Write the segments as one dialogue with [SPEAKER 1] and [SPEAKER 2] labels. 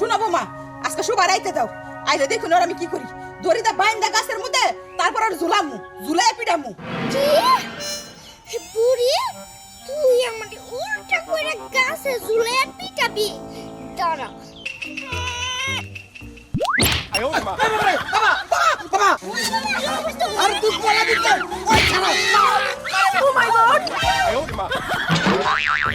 [SPEAKER 1] শুনো বৌমা আজকে সুবার আইতে দাও। আইলে দেখুন ওর আমি কি করি। দড়িটা বাইন্দা গাছের মধ্যে তারপর আর ঝুলামু ঝুলাই পিডামু
[SPEAKER 2] কি? বুড়ি তুই আমাকে উল্টা করে গাছে ঝুলে পিটাবি। দাঁড়া।
[SPEAKER 1] আর তুই বলা দিতে। ওই ছাড়ো ও মাই গড লেবু তো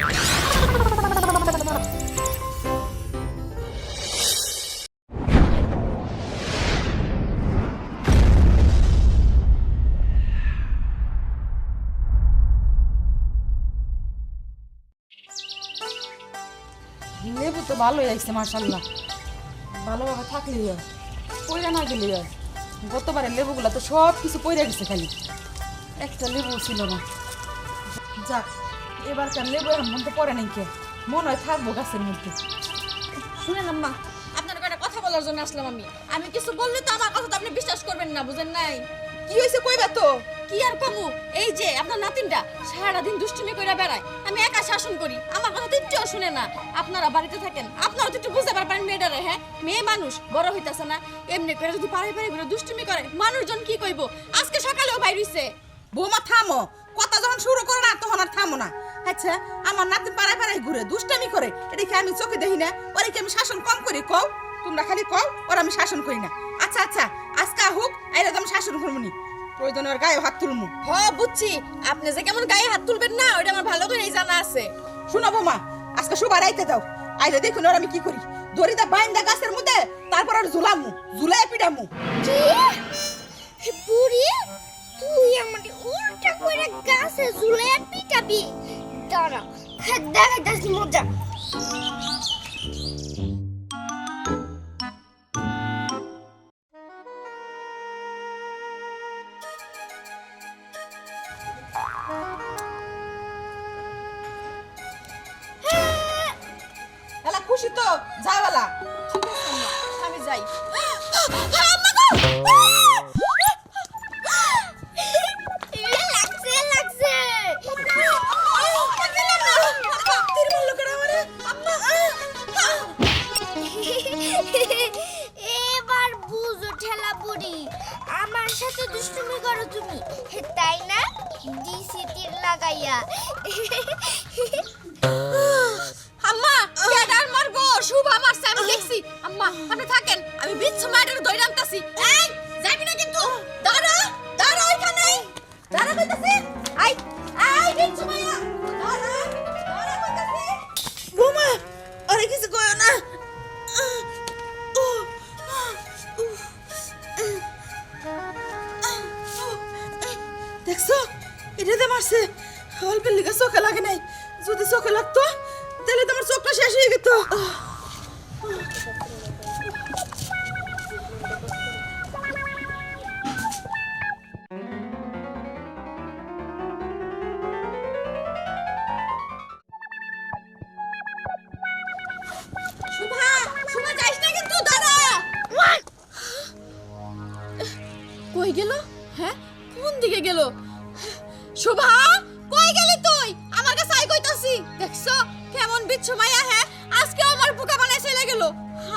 [SPEAKER 1] ভালোই আসছে মাশাল্লাহ ভালোভাবে থাকলেই হয় পয়রা না হয় গতবারের লেবুগুলো তো সব কিছু পয়রা গেছে খালি। একটা লেবু ছিল না। যাক এবারকার লেবু মন তো পড়ে নাই কে? মনে হয় থাকব গাছের মধ্যে।
[SPEAKER 3] শুনেন আম্মা, আপনার কথা বলার জন্য আসলাম আমি। আমি কিছু বললে তো আমার কথা তো আপনি বিশ্বাস করবেন না, বুঝেন নাই?
[SPEAKER 1] কি হয়েছে কইবা তো?
[SPEAKER 3] কি আর কমু? এই যে আপনার নাতিনটা সারাদিন দুষ্টুমি করে বেড়ায়। আমি একা শাসন করি আমার কথা তো একটুও শুনে না। আপনারা বাড়িতে থাকেন আপনারা তো একটু বুঝতে পারবেন মেয়েটারে হ্যাঁ? মেয়ে মানুষ বড় হইতাছে না। এমনি করে যদি পাড়ায় পাড়ায় ঘুরে দুষ্টুমি করে মানুষজন কি কইব? আজকে সকালেও বাইর হইছে
[SPEAKER 1] বৌমা থামো। কথা যখন শুরু করে না তখন আর থামো না। আচ্ছা আমার নাতি পাড়ায় পাড়ায় ঘুরে দুষ্টামি করে এটা কি আমি চোখে দেখি না? ওরে কি আমি শাসন কম করি? কও। তোমরা খালি কও ওর আমি শাসন করি না। আচ্ছা আচ্ছা আজকে হোক আইলে তো আমি শাসন করব নি ওর গায়ে হাত তুলমু।
[SPEAKER 3] হ বুঝছি। আপনি যে কেমন গায়ে হাত তুলবেন না ওটা আমার ভালো করেই জানা আছে।
[SPEAKER 1] শুনো বৌমা আজকে সুবার আইতে দাও। আইলে দেখুন ওর আমি কি করি। দড়িটা বাইন্দা গাছের মধ্যে তারপর আর ঝুলামু ঝুলাই পিডামু
[SPEAKER 2] কি? বুড়ি তুই আমাকে উল্টা করে গাছে ঝুলে পিটাবি। দাঁড়া দেখা যাচ্ছি মজা।
[SPEAKER 1] তো যাওয়ালা
[SPEAKER 3] আমি যাই।
[SPEAKER 2] এবার বুঝো ঠেলা বুড়ি, আমার সাথে দুষ্টুমি করো তুমি। তাই না? দিছি তীর লাগাইয়া।
[SPEAKER 3] শুভ মারছে আমি দেখছি। আম্মা, আপনি থাকেন, আমি বিচ্ছু মাইরের দই রামতাছি এই যাবি না কিন্তু। দাঁড়া দাঁড়া ওইখানে। দাঁড়া কইতাছি। আই আই, বিচ্ছু মাইয়া। দাঁড়া দাঁড়া কইতাছি।
[SPEAKER 1] বৌমা, আরে কিছু কয় না। লিগে নাই। যদি চোখে লাগতো, তাহলে তোমার চোখটা শেষ হয়ে যেত
[SPEAKER 3] গেল? হ্যাঁ? কোন দিকে গেল? শুভা, কই গেলি তুই? আমার কাছে আই কইতাছি। দেখছ? কেমন বিচ্ছু মাইয়া হ্যাঁ? আজকে আমার বুকা বানাই চলে গেল।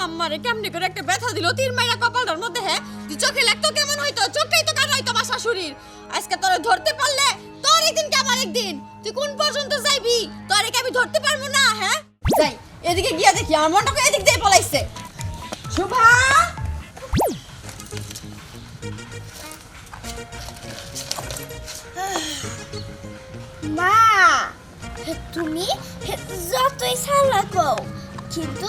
[SPEAKER 3] আমারে কেমনে করে একটা ব্যথা দিল তীর মাইরা কপালটার মধ্যে হ্যাঁ? তুই চোখে লাগতো কেমন হইতো? চোখটাই তো কাটাই তো আমার শাশুড়ির আজকে তোরে ধরতে পারলে তোর একদিন কে আমার একদিন? তুই কোন পর্যন্ত যাইবি? তোরে কি আমি ধরতে পারব না হ্যাঁ? যাই, এদিকে গিয়া দেখি, আমার মনটাকে এদিক দিয়ে পলাইছে।
[SPEAKER 1] শোভা!
[SPEAKER 2] মা তুমি যতই চালাক, কিন্তু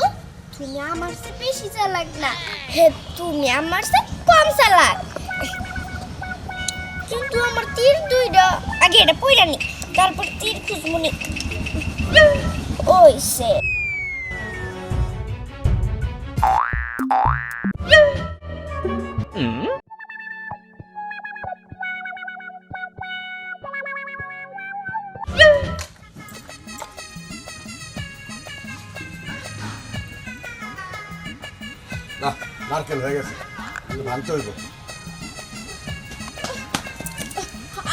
[SPEAKER 2] তুমি আমার চেয়ে বেশি চালাক না। হে তুমি আমার চেয়ে কম চালাক। কিন্তু আমার তীর দুইটা, আগে এটা পইরা নি, তারপর তীর খুঁজমুনি ওই সে।
[SPEAKER 4] না নারকেল হয়ে গেছে। ভাঙতে হইব।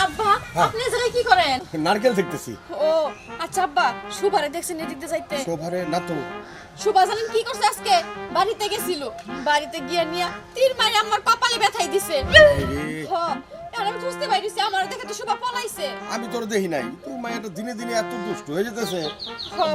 [SPEAKER 3] আব্বা আপনি এই কি করেন?
[SPEAKER 4] নারকেল দেখতেছি।
[SPEAKER 3] ও আচ্ছা আব্বা সুবারে দেখছেন এদিক দিয়ে যাইতে।
[SPEAKER 4] শোভারে না তো।
[SPEAKER 3] সুবা জানেন কি করছে আজকে? বাড়িতে গেছিল। বাড়িতে গিয়ে নিয়ে তীর মারি আমার কপালে ব্যথাই দিছে। আর আমি বুঝতে পারিছি আমার দেখে তো শোভা পলাইছে।
[SPEAKER 4] আমি তোর দেখি নাই। তুই মায়ের দিনে দিনে এত দুষ্ট হয়ে যেতেছে।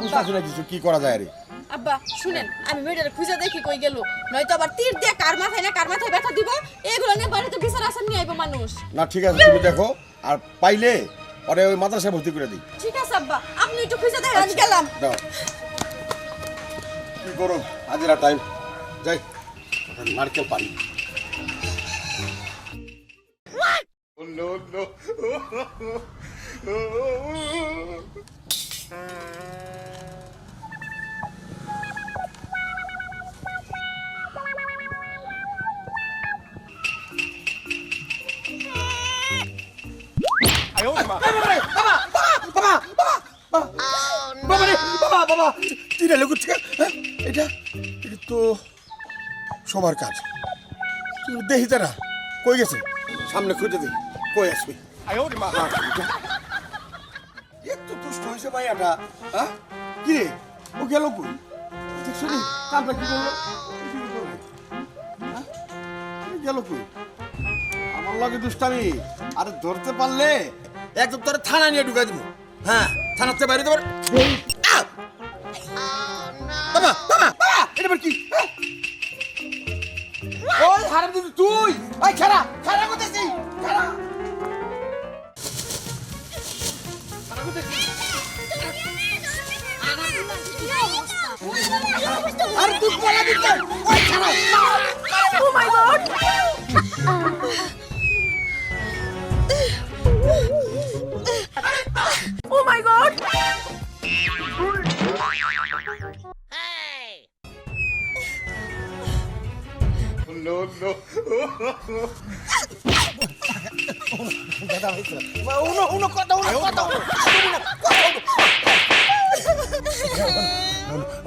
[SPEAKER 4] বুঝতেছি না কিছু কি করা যায় রে।
[SPEAKER 3] আব্বা শুনেন আমি মেয়েটার খুঁজে দেখি কই গেল নয়তো আবার তীর দিয়ে কার মাথায় না কার মাথায় ব্যথা দিব এগুলো নিয়ে বাড়িতে বিচার আসার নিয়ে আইবো মানুষ
[SPEAKER 4] না ঠিক আছে তুমি দেখো আর পাইলে পরে ওই মাদ্রাসায় ভর্তি করে দিই
[SPEAKER 3] ঠিক আছে আব্বা আপনি একটু খুঁজে দেখেন আমি গেলাম
[SPEAKER 4] দাও কি করো আজরা টাইম যাই নারকেল পানি no, no. রেলে করছিস হ্যাঁ? এটা এটা তো সবার কাজ। তুই দেখি তারা কই গেছে? সামনে খুঁজে দিই কই আসবি? একটু দুষ্ট হয়েছে ভাই এটা হ্যাঁ? কি রে ও গেল কই? দেখছ নি কামটা কি করল? হ্যাঁ? গেল কই? আমার লাগে দুষ্টামি আরে ধরতে পারলে একদম তোর থানা নিয়ে ঢুকাই দিব। হ্যাঁ থানাতে বাইরে দেবার। তুই! ওই খারা খারা করতেছি! খারা আর তুই পড়া দিতে ওই খারা
[SPEAKER 2] ও my god
[SPEAKER 4] No, no. uno, uno, কথা uno, কথা uno.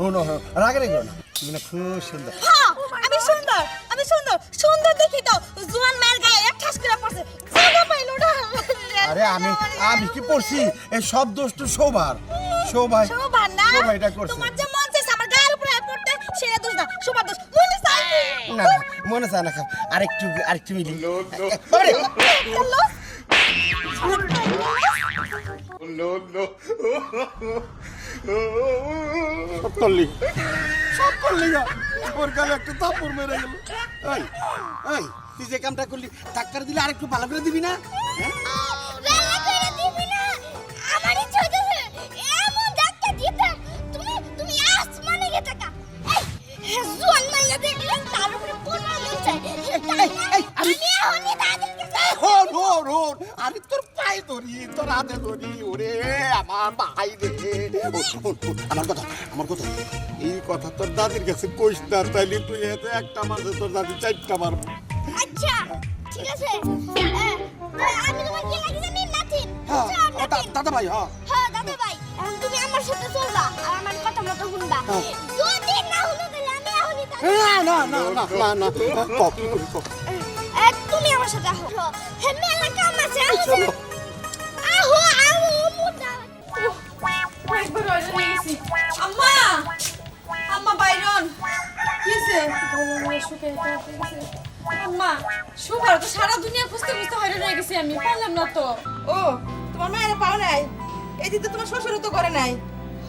[SPEAKER 4] uno, রাগে রেখো না তুমি না খুব সুন্দর
[SPEAKER 2] আমি সুন্দর আমি সুন্দর সুন্দর দেখি তো জোয়ান মায়ের গায়ে এক ঠাস করে পড়ছে জায়গা পাইলো না
[SPEAKER 4] আরে আমি আমি কি পড়ছি? এই সব দোষ তো শোভার। শোভাই
[SPEAKER 2] শোভা না।
[SPEAKER 4] শোভা এটা করছে।
[SPEAKER 2] তোমার যে মন চাইছে আমার গায়ের উপরে পড়তে সেটা দোষ না। শোভা দোষ। মনে
[SPEAKER 4] না, মনে চায় না খাও আরেকটু আরেকটু মিলি। ওর গালে একটা মেরে গেল এই এই তুই যে কামটা করলি ধাক্কা দিলে আরেকটু ভালো করে দিবি না? হ্যাঁ? হন আমি তোর পায়ে ধরি তোর হাতে ধরি ওরে আমার ভাই রে আমার কথা আমার কথা এই কথা তোর দাদির কাছে কইস না তাইলে তুই এতে একটা মারছে তোর দাদি চারটা মারবো
[SPEAKER 2] আচ্ছা ঠিক আছে আমি তোমার কি লাগে জানি
[SPEAKER 4] হ্যাঁ
[SPEAKER 2] নাতিন।
[SPEAKER 4] দাদা ভাই হ্যাঁ
[SPEAKER 2] হ্যাঁ দাদা ভাই তুমি আমার সাথে চলবা আর আমার কথা মতো শুনবা
[SPEAKER 4] হ্যাঁ।
[SPEAKER 2] যদি না হলো তাহলে আমি এখনই
[SPEAKER 4] না না না না না
[SPEAKER 2] আমার সাথে আহো হে মেলা কাম আছে আহো। আহো আহো মুদা
[SPEAKER 3] একবার রয়ে গেছি আম্মা! আম্মা বাইরন। কিসে আম্মা শোভার তো সারা দুনিয়া খুঁজতে খুঁজতে হয়রান হয়ে গেছি আমি পারলাম না তো।
[SPEAKER 1] ও তোমার মায়ের পাও নাই? এই দিতে তোমার শ্বশুরও তো করে নাই।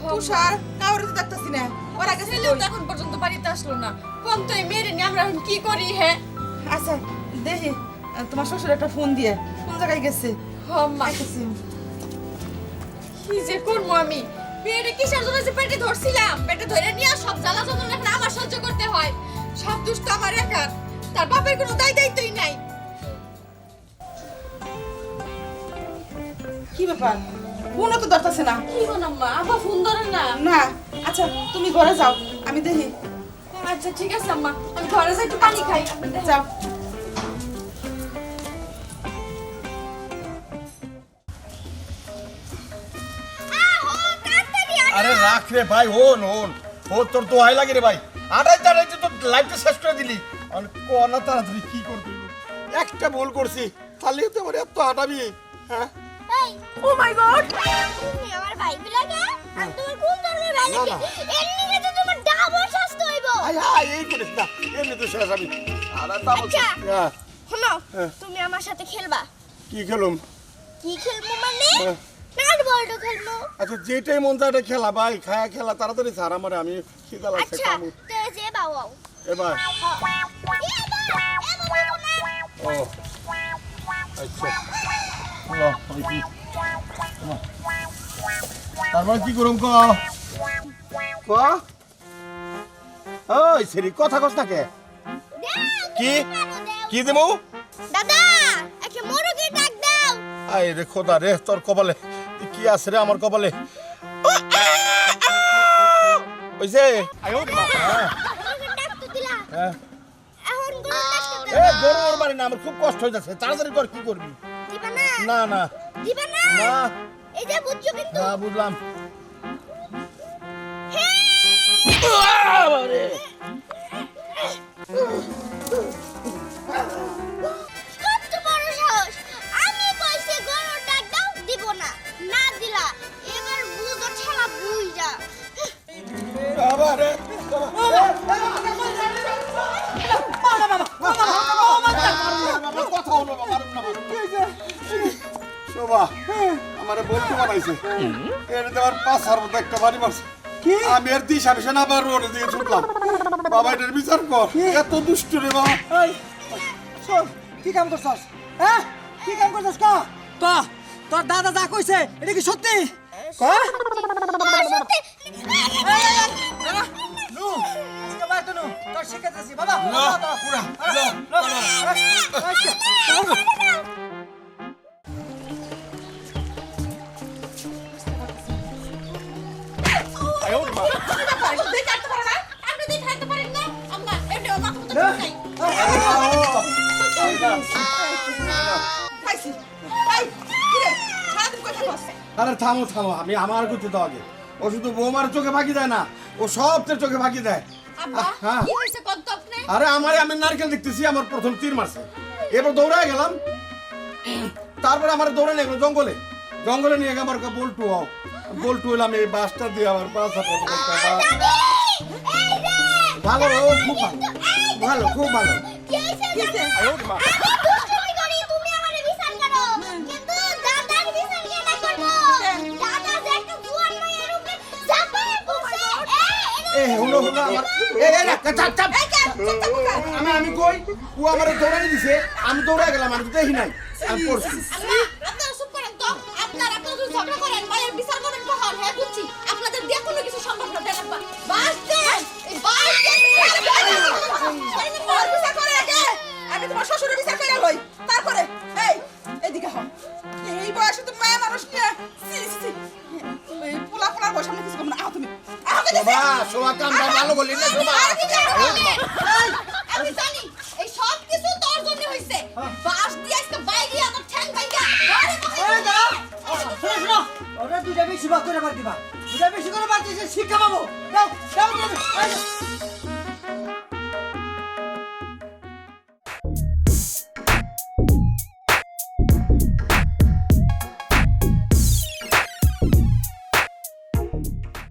[SPEAKER 1] তুষার কাউরে তো দেখতেছি না। ওরা গেছে
[SPEAKER 3] ছেলেও এখন পর্যন্ত বাড়িতে আসলো না। কোন তো এই মেয়ের নিয়ে আমরা এখন কি করি হ্যাঁ
[SPEAKER 1] আচ্ছা দেখি। তোমার শ্বশুর একটা ফোন দিয়ে কোন জায়গায় গেছে?
[SPEAKER 3] কি যে করব আমি? মেয়েটা কিসের জন্য যে পেটে ধরছিলাম? পেটে ধরে নিয়ে সব জ্বালা যন্ত্রণা এখন আমার সহ্য করতে হয়। সব দুষ্ট আমার একার। তার বাপের কোনো দায় দায়িত্বই নাই।
[SPEAKER 1] কি ব্যাপার? ফোনও তো ধরতেছে না।
[SPEAKER 3] কি গো আম্মা? আবার ফোন ধরে না?
[SPEAKER 1] না। আচ্ছা তুমি ঘরে যাও। আমি দেখি।
[SPEAKER 3] আচ্ছা ঠিক আছে আম্মা। আমি ঘরে যাই একটু পানি খাই।
[SPEAKER 1] যাও।
[SPEAKER 4] রাখ রে ভাই ওন ওন ও তোর তো দোহাই লাগে রে ভাই। আড়াই তাড়াই তোর লাইফটা শেষ করে দিলি। আমি কোনা তাড়াতাড়ি কি করবি? একটা ভুল করছি। তাহলে তো আমার এত হাঁটাবি। হ্যাঁ?
[SPEAKER 2] এই ও মাই গড তুমি আমার ভাই আমি তোমার কোন ধরনের ভাই লাগে। এর তো তোমার ডাবল শাস্তি হইব। হইব
[SPEAKER 4] আয় হায় এই করিস না এমনি তো শেষ আমি। আর তা বলছি।
[SPEAKER 2] আচ্ছা।
[SPEAKER 4] হ্যাঁ,
[SPEAKER 2] শোনো
[SPEAKER 4] হ্যাঁ।
[SPEAKER 2] তুমি আমার সাথে খেলবা।
[SPEAKER 4] কি খেলুম?
[SPEAKER 2] কি খেলব মানে?
[SPEAKER 4] আচ্ছা যেটাই মন চায় খেলা ভাই খায়া খেলা তাড়াতাড়ি ছাড় আমার আমি খিদা লাগছে
[SPEAKER 2] বাও
[SPEAKER 4] এবার।
[SPEAKER 2] ও
[SPEAKER 4] আচ্ছা। তারপর কি করুম ক? ক? ওই সেরি কথা কস নাকে কি? কি? দেবো
[SPEAKER 2] দাদা একে মুরগি ডাক দাও।
[SPEAKER 4] রে খোদা রে তোর কপালে কি আছে রে আমার কপালে? হ্যাঁ। না আমার খুব কষ্ট হয়ে যাচ্ছে তাড়াতাড়ি কর কি করবি?
[SPEAKER 2] না
[SPEAKER 4] না। না।
[SPEAKER 2] এই যে বুঝছ কিন্তু
[SPEAKER 4] বুঝলাম বানাইছে এর দেওয়ার পাঁচ হার মতো একটা বাড়ি মারছে আমি এর দিশা বিশা না আবার রোডে দিকে ছুটলাম বাবা এটার বিচার কর এত দুষ্ট রে বাবা
[SPEAKER 5] এই শোন কি কাম করছস হ্যাঁ কি কাম করছস কা তো তোর দাদা যা কইছে এটা কি সত্যি ক নু আজকে বাইতো নু তোর শিখাইতেছি বাবা
[SPEAKER 4] না পুরা আরে থামো থামো আমি আমার গতি দাও আগে। ও শুধু বৌমার চোখে ফাঁকি দেয় না ও সবচেয়ে চোখে ফাঁকি দেয়। হ্যাঁ। আরে আমারে আমি নারকেল দেখতেছি আমার প্রথম তীর মারছে। এবার দৌড়ায় গেলাম। তারপরে আমার দৌড়ে গেলো জঙ্গলে। জঙ্গলে নিয়ে আমার বল্টু হও। বল্টু হলাম এই বাসটা দিয়ে আমার বাস ভালো ও খুব ভালো। ভালো খুব ভালো?
[SPEAKER 2] আমি
[SPEAKER 4] আমি আমি কই? ও আমার দৌড়ানি দিছে। আমি দৌড়া গেলাম আমি তো দেখি নাই। আমি পড়ছি।
[SPEAKER 3] ঝগড়া করেন মায়ের বিচার করেন কখন? হ্যাঁ বুঝছি। আপনাদের দিয়ে কোনো কিছু সম্ভব না দেন আব্বা বাস দেন বাস দেন তোমার বিচার করে আগে! আমি তোমার শ্বশুরের বিচার করে লই। তারপরে এই এদিকে হও। এই বয়সে তুমি মায়া মানুষ নিয়ে সি সি এই পোলা পোলার বয়স আমি কিছু কম না। আহ তুমি আহ
[SPEAKER 4] শোভা শোভা কামটা ভালো বলি না
[SPEAKER 5] দুইটা বেশি ভাগ